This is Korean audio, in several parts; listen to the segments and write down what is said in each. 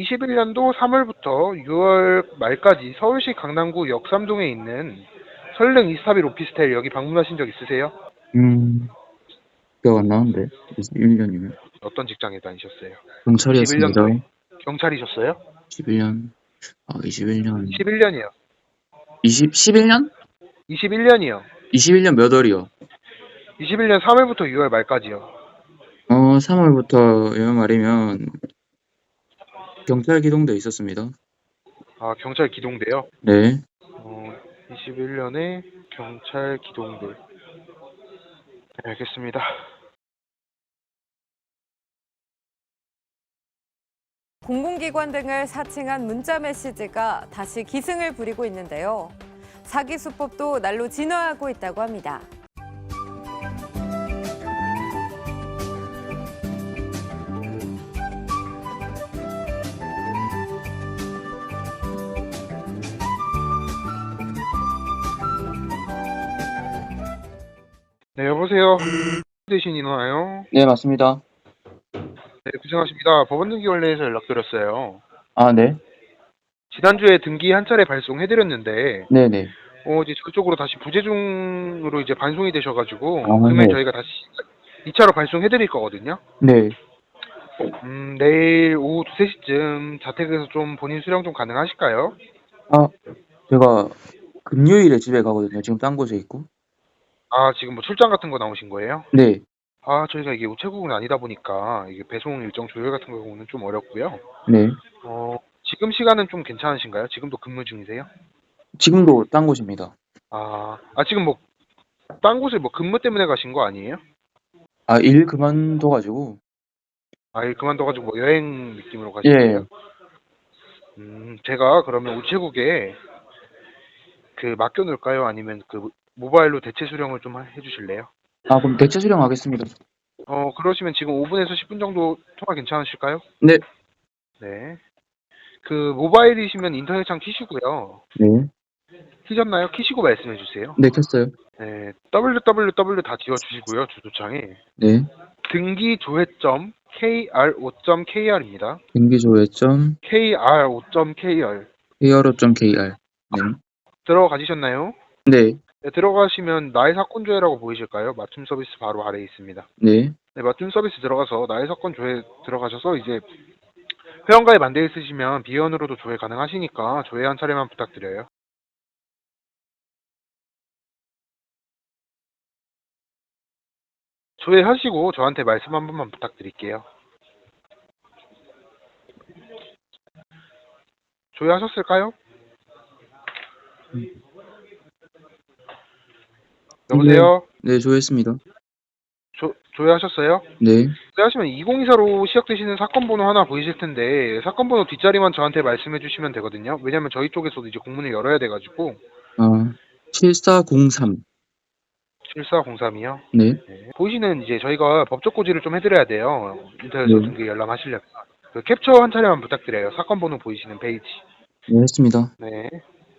21년도 3월부터 6월 말까지 서울시 강남구 역삼동에 있는 설릉 이스타빌 오피스텔 여기 방문하신 적 있으세요? 음, 기억 안 나는데. 21년이면. 어떤 직장에 다니셨어요? 경찰이었습니다. 21년도에? 경찰이셨어요? 21년. 아, 21년. 21년이요. 20, 11년? 21년이요. 21년 몇 월이요? 21년 3월부터 6월 말까지요. 어, 3월부터 연 말이면 경찰 기동대 있었습니다. 아, 경찰 기동대요? 네. 어, 21년에 경찰 기동대. 네, 알겠습니다. 공공기관 등을 사칭한 문자 메시지가 다시 기승을 부리고 있는데요. 사기 수법도 날로 진화하고 있다고 합니다. 네, 여보세요. 대신 인화요. 네, 맞습니다. 네, 고생하십니다. 법원 등기원례에서 연락드렸어요. 아, 네. 지난주에 등기 한 차례 발송해드렸는데, 네네. 어, 이제 저쪽으로 다시 부재중으로 이제 반송이 되셔가지고, 아, 그러면 네. 저희가 다시 2차로 발송해드릴 거거든요. 네. 음, 내일 오후 2, 3시쯤 자택에서 좀 본인 수령 좀 가능하실까요? 아, 제가 금요일에 집에 가거든요. 지금 딴 곳에 있고. 아, 지금 뭐 출장 같은 거 나오신 거예요? 네. 아, 저희가 이게 우체국은 아니다 보니까, 이게 배송 일정 조율 같은 경우는 좀 어렵고요. 네. 어, 지금 시간은 좀 괜찮으신가요? 지금도 근무 중이세요? 지금도 딴 곳입니다. 아, 아 지금 뭐, 딴 곳에 뭐 근무 때문에 가신 거 아니에요? 아, 일 그만둬가지고. 아, 일 그만둬가지고 뭐 여행 느낌으로 가신 예. 거예요? 음, 제가 그러면 우체국에 그 맡겨놓을까요? 아니면 그 모바일로 대체 수령을 좀 해주실래요? 아, 그럼 대체 수령하겠습니다. 어, 그러시면 지금 5분에서 10분 정도 통화 괜찮으실까요? 네. 네. 그 모바일이시면 인터넷창 키시고요. 네. 키셨나요? 키시고 말씀해 주세요. 네, 켰어요. 네, www 다 지워 주시고요. 주소창에 네. 등기 조회점 kr5.kr입니다. 경기조회점 kr5.kr kr5.kr. 네. 들어가시셨나요? 네. 네, 들어가시면 나의 사건 조회라고 보이실까요? 맞춤 서비스 바로 아래에 있습니다. 네. 네, 맞춤 서비스 들어가서 나의 사건 조회 들어가셔서 이제 회원가입 안 돼 있으시면 비회원으로도 조회 가능하시니까 조회 한 차례만 부탁드려요. 조회하시고 저한테 말씀 한 번만 부탁드릴게요. 조회하셨을까요? 여보세요? 네, 조회했습니다. 조, 조회하셨어요? 네. 조회하시면 2024로 시작되시는 사건 번호 하나 보이실 텐데 사건 번호 뒷자리만 저한테 말씀해 주시면 되거든요. 왜냐면 저희 쪽에서도 이제 공문을 열어야 돼가지고 아, 7403. 7403이요. 네. 보이시는 이제 저희가 법적 고지를 좀 해드려야 돼요. 인터넷으로 네. 등기 열람하시려면. 그 캡처 한 차례만 부탁드려요. 사건 번호 보이시는 페이지. 네, 했습니다. 네.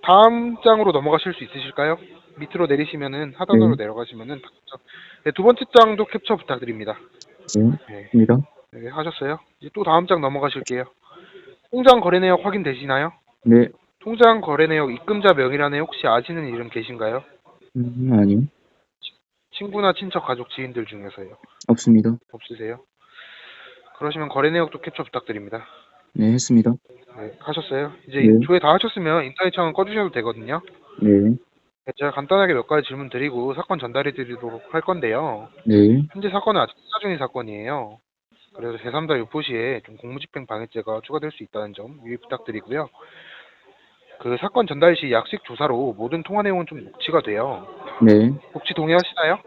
다음 장으로 넘어가실 수 있으실까요? 밑으로 내리시면은 하단으로 네. 내려가시면은. 네, 두 번째 장도 캡처 부탁드립니다. 네. 네. 했습니다. 네, 하셨어요? 이제 또 다음 장 넘어가실게요. 통장 거래 내역 확인되시나요? 네. 통장 거래 내역 입금자 명의란에 혹시 아시는 이름 계신가요? 음, 아니요. 친구나 친척, 가족, 지인들 중에서요. 없습니다. 없으세요? 그러시면 거래 내역도 캡처 부탁드립니다. 네, 했습니다. 네, 하셨어요? 이제 네. 조회 다 하셨으면 인터넷 창은 꺼주셔도 되거든요. 네. 네, 제가 간단하게 몇 가지 질문 드리고 사건 전달해 드리도록 할 건데요. 네. 현재 사건은 아직 수사 중인 사건이에요. 그래서 제3자 유포 시에 좀 공무집행 방해죄가 추가될 수 있다는 점 유의 부탁드리고요. 그 사건 전달 시 약식 조사로 모든 통화 내용은 좀 녹취가 돼요. 네. 녹취 동의하시나요?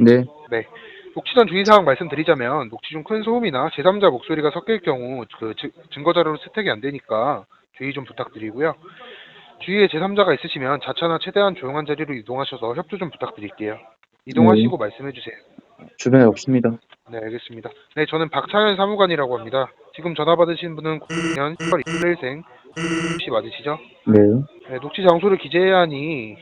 네. 네. 녹취 전 주의사항 말씀드리자면 녹취 중 큰 소음이나 제3자 목소리가 섞일 경우 그 증- 증거자료로 채택이 안 되니까 주의 좀 부탁드리고요. 주위에 제3자가 있으시면 자차나 최대한 조용한 자리로 이동하셔서 협조 좀 부탁드릴게요. 이동하시고 말씀해 주세요. 주변에 없습니다. 네, 알겠습니다. 네, 저는 박창현 사무관이라고 합니다. 지금 전화 받으신 분은 9년 10월 21일생 혹시 맞으시죠? 네. 네, 녹취 장소를 기재해야 하니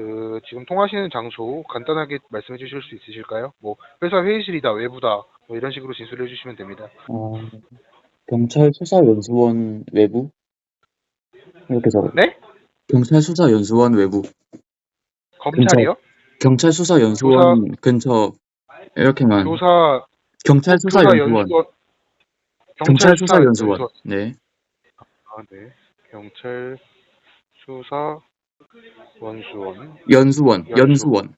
그 지금 통하시는 장소 간단하게 말씀해 주실 수 있으실까요? 뭐 회사 회의실이다, 외부다 뭐 이런 식으로 진술해 주시면 됩니다. 어, 경찰 수사 연수원 외부 이렇게 적어. 네? 경찰 수사 연수원 외부. 검찰이요? 경찰 수사 연수원 근처 이렇게만. 조사 경찰 수사연수원. 연수원. 경찰 수사 연수원. 네. 아, 네. 경찰 수사 원수원 연수원. 연수원.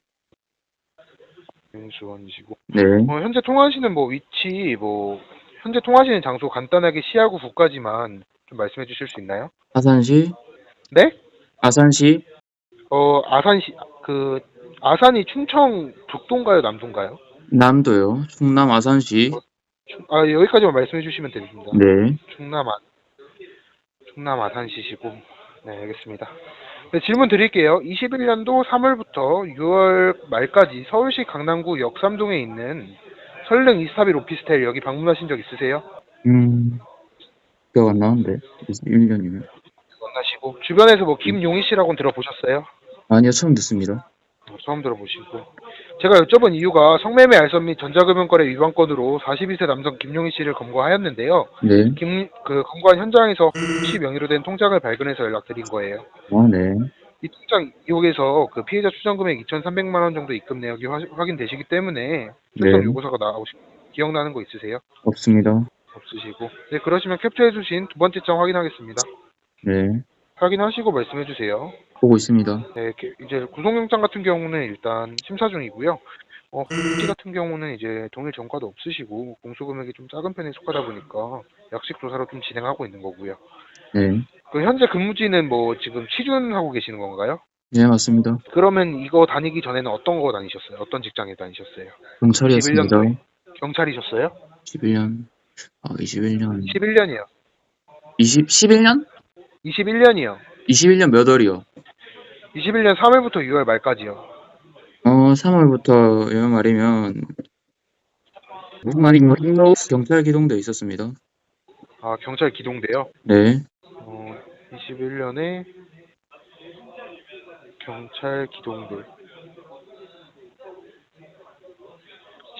연수원이시고. 네. 어, 현재 통화하시는 뭐 위치, 뭐 현재 통화하시는 장소 간단하게 시하고 국까지만 좀 말씀해 주실 수 있나요? 아산시. 네? 아산시. 어, 아산시 그 아산이 충청 북도인가요, 남도인가요? 남도요. 충남 아산시. 충- 아, 여기까지만 말씀해 주시면 됩니다. 네. 충남 아 충남 아산시시고. 네, 알겠습니다. 네, 질문 드릴게요. 21년도 3월부터 6월 말까지 서울시 강남구 역삼동에 있는 설릉 이스타빌 오피스텔 여기 방문하신 적 있으세요? 음. 기억 안 나는데. 21년이면. 만나시고 주변에서 뭐 김용희 씨라고는 들어보셨어요? 아니요, 처음 듣습니다. 어, 처음 들어보시고 제가 여쭤본 이유가 성매매 알선 및 전자금융거래 위반 건으로 42세 남성 김용희 씨를 검거하였는데요. 네. 김, 그 검거한 현장에서 혹시 명의로 된 통장을 발견해서 연락드린 거예요. 아, 네. 이 통장 이용해서 그 피해자 추정 금액 2,300만 원 정도 입금 내역이 화- 확인되시기 때문에 출석 네. 요구서가 나오시 기억나는 거 있으세요? 없습니다. 없으시고 네 그러시면 캡처해 주신 두 번째 장 확인하겠습니다. 네. 확인하시고 말씀해 주세요. 보고 있습니다. 네, 이제 구속영장 같은 경우는 일단 심사 중이고요. 어, 공지 같은 경우는 이제 동일 전과도 없으시고 공소금액이 좀 작은 편에 속하다 보니까 약식 조사로 좀 진행하고 있는 거고요. 네. 그 현재 근무지는 뭐 지금 취준하고 계시는 건가요? 네, 맞습니다. 그러면 이거 다니기 전에는 어떤 거 다니셨어요? 어떤 직장에 다니셨어요? 경찰이었습니다. 21년도에? 경찰이셨어요? 11년. 아, 21년. 11년이요. 20, 11년? 21년이요. 21년 몇 월이요? 21년 3월부터 6월 말까지요. 어, 3월부터 이 말이면 무슨 말인가? 경찰 기동대 있었습니다. 아, 경찰 기동대요. 네. 어, 21년에 경찰 기동대.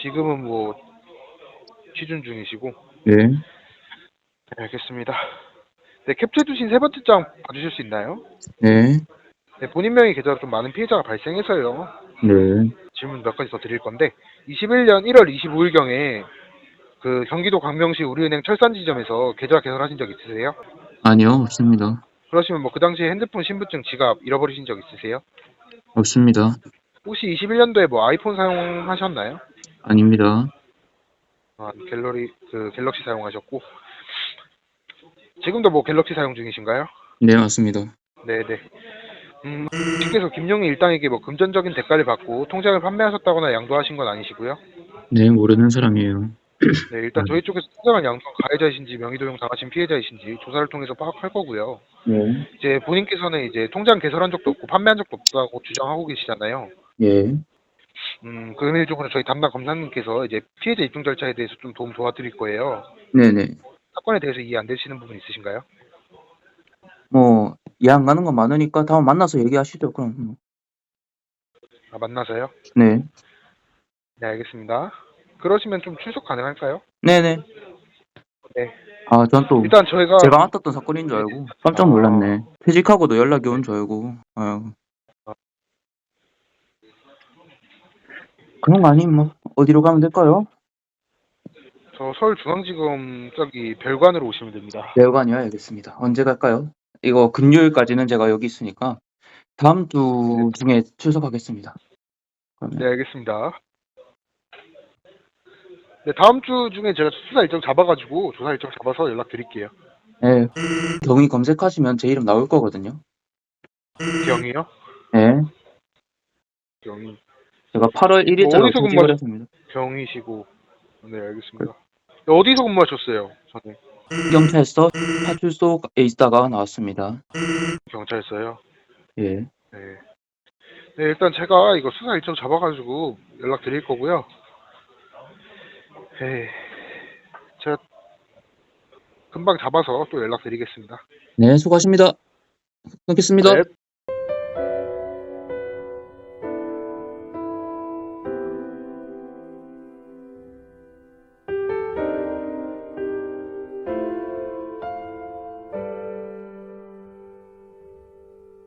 지금은 뭐 취준 중이시고. 네. 네, 알겠습니다. 네, 캡처해 주신 세 번째 장 봐주실 수 있나요? 네. 네, 본인 명의 계좌로 좀 많은 피해자가 발생해서요. 네. 질문 몇 가지 더 드릴 건데 21년 1월 25일경에 그 경기도 광명시 우리은행 철산 지점에서 계좌 개설하신 적 있으세요? 아니요, 없습니다. 그러시면 뭐 그 당시에 핸드폰, 신분증, 지갑 잃어버리신 적 있으세요? 없습니다. 혹시 21년도에 뭐 아이폰 사용하셨나요? 아닙니다. 아, 갤러리 그 갤럭시 사용하셨고 지금도 뭐 갤럭시 사용 중이신가요? 네, 맞습니다. 네네. 음, 측에서 김용희 일당에게 뭐 금전적인 대가를 받고 통장을 판매하셨다거나 양도하신 건 아니시고요. 네, 모르는 사람이에요. 네, 일단 저희 쪽에서 통장을 양도한 가해자이신지 명의도용 당하신 피해자이신지 조사를 통해서 파악할 거고요. 네. 이제 본인께서는 이제 통장 개설한 적도 없고 판매한 적도 없다고 주장하고 계시잖아요. 예. 음, 금일적으로 저희 담당 검사님께서 이제 피해자 입증 절차에 대해서 좀 도움 도와드릴 거예요. 네네. 사건에 대해서 이해 안 되시는 부분 있으신가요? 뭐, 이해 안 가는 건 많으니까 다음 만나서 얘기하시죠, 그럼. 아, 만나서요? 네. 네, 알겠습니다. 그러시면 좀 출석 가능할까요? 네네. 네. 아, 전 또, 일단 저희가 제가 맡았던 사건인 줄 알고 깜짝 놀랐네. 퇴직하고도 연락이 온 줄 알고. 아유. 그런 거 아니면 뭐 어디로 가면 될까요? 저 서울중앙지검 저기 별관으로 오시면 됩니다. 대관이요, 알겠습니다. 언제 갈까요? 이거 금요일까지는 제가 여기 있으니까 다음 주 중에 출석하겠습니다. 그러면 네, 알겠습니다. 네, 다음 주 중에 제가 수사 일정 잡아가지고 조사 일정 잡아서 연락드릴게요. 네. 경위 검색하시면 제 이름 나올 거거든요. 경이요? 네. 경이. 제가 8월 1일자로 뭐 어디서 퇴직을 근무하셨- 했습니다. 경이시고. 네, 알겠습니다. 네, 어디서 근무하셨어요? 저는 경찰서 파출소에 있다가 나왔습니다. 경찰서요. 예. 네. 네, 일단 제가 이거 수사 일정 잡아가지고 연락 드릴 거고요. 네, 제가 금방 잡아서 또 연락 드리겠습니다. 네, 수고하십니다. 끊겠습니다. 네.